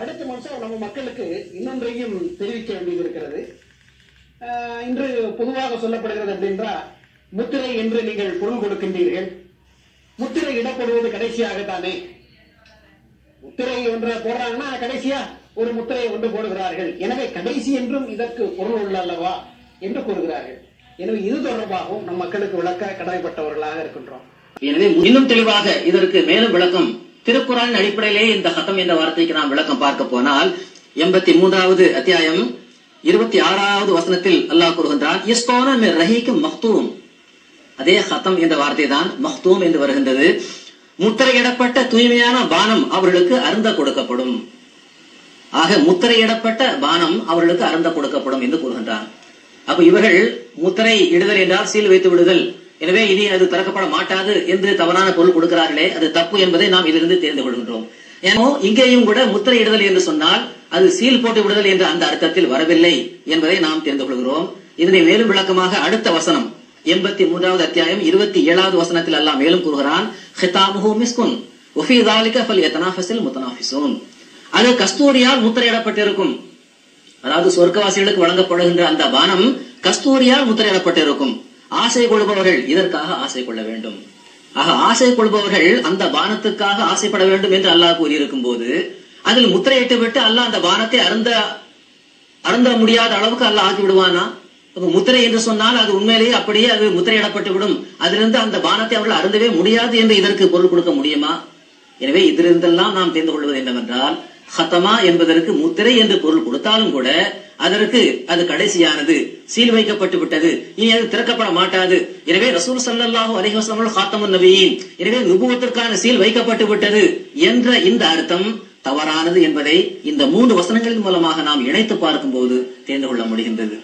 அடுத்த மாதம் நம்ம மக்களுக்கு இன்னொன்றையும் தெரிவிக்க வேண்டியது இருக்கிறது ஆஹ் இன்று பொதுவாக சொல்லப்படுகிறது அப்படின்றா முத்திரை என்று நீங்கள் பொருள் கொடுக்கின்றீர்கள். முத்திரை இடப்படுவது கடைசியாகத்தானே? முத்திரை ஒன்றை போடுறாங்கன்னா கடைசியா ஒரு முத்திரையை ஒன்று போடுகிறார்கள். எனவே கடைசி என்றும் இதற்கு பொருள் உள்ள அல்லவா என்று கூறுகிறார்கள். எனவே இது தொடர்பாகவும் நம் மக்களுக்கு விளக்க கடமைப்பட்டவர்களாக இருக்கின்றோம். எனவே இன்னும் தெளிவாக இதற்கு மேலும் விளக்கம் திருக்குறளின் அடிப்படையிலே இந்த ஹத்தம் என்ற வார்த்தைக்கு நாம் விளக்கம் பார்க்க போனால் எண்பத்தி மூன்றாவது அத்தியாயம் இருபத்தி ஆறாவது வசனத்தில் அல்லாஹ் கூறுகின்றான் இஸ்கோன மிர் மஹ்தூம் அதே ஹத்தம் என்ற வார்த்தை தான் மக்தூம் என்று வருகின்றது. முத்திரையிடப்பட்ட தூய்மையான பானம் அவர்களுக்கு அருந்த கொடுக்கப்படும். ஆக முத்திரையிடப்பட்ட பானம் அவர்களுக்கு அருந்த கொடுக்கப்படும் என்று கூறுகின்றான். அப்ப இவர்கள் முத்திரை இடுதல் என்றால் சீல் வைத்து விடுதல். எனவே இனி அது திறக்கப்பட மாட்டாது என்று தவறான பொருள் கொடுக்கிறார்களே அது தப்பு என்பதை நாம் இதிலிருந்து தெரிந்து கொள்கின்றோம். ஏனோ இங்கேயும் கூட முத்திரையிடுதல் என்று சொன்னால் அது சீல் போட்டு விடுதல் என்ற அந்த அர்த்தத்தில் வரவில்லை என்பதை நாம் தெரிந்து கொள்கிறோம். இதனை மேலும் விளக்கமாக அடுத்த வசனம் எண்பத்தி மூன்றாவது அத்தியாயம் இருபத்தி ஏழாவது வசனத்தில் எல்லாம் மேலும் கூறுகிறான் அது கஸ்தூரியால் முத்திரையிடப்பட்டிருக்கும். அதாவது சொர்க்கவாசிகளுக்கு வழங்கப்படுகின்ற அந்த பானம் கஸ்தூரியால் முத்திரையிடப்பட்டிருக்கும். ஆசை கொள்பவர்கள் இதற்காக ஆசை கொள்ள வேண்டும். ஆக ஆசை கொள்பவர்கள் அந்த பானத்துக்காக ஆசைப்பட வேண்டும் என்று அல்லாஹ் கூறியிருக்கும் போது அதில் முத்திரையிட்டு விட்டு அல்லாஹ் அந்த பானத்தை அருந்த அருந்த முடியாத அளவுக்கு அல்லாஹ் ஆக்கி விடுவானா? அப்ப முத்திரை என்று சொன்னால் அது உண்மையிலேயே அப்படியே அது முத்திரையிடப்பட்டு விடும் அதிலிருந்து அந்த பானத்தை அவர்கள் அருந்தவே முடியாது என்று இதற்கு பொருள் கொடுக்க முடியுமா? எனவே இதிலிருந்தெல்லாம் நாம் தெரிந்து கொள்வது என்னவென்றால் ஹத்தமா என்பதற்கு முத்திரை என்று பொருள் கொடுத்தாலும் கூட அதற்கு அது கடைசியானது. சீல் வைக்கப்பட்டு விட்டது. இனி அது திறக்கப்பட மாட்டாது. எனவே ரசூல் சல்லாஹூ அலைஹி வஸல்லம் ஹாத்தமுன் நபியின். எனவே நுபுவத்திற்கான சீல் வைக்கப்பட்டு விட்டது என்ற இந்த அர்த்தம் தவறானது என்பதை இந்த மூன்று வசனங்களின் மூலமாக நாம் இணைத்து பார்க்கும் போது தெரிந்து கொள்ள முடிகின்றது.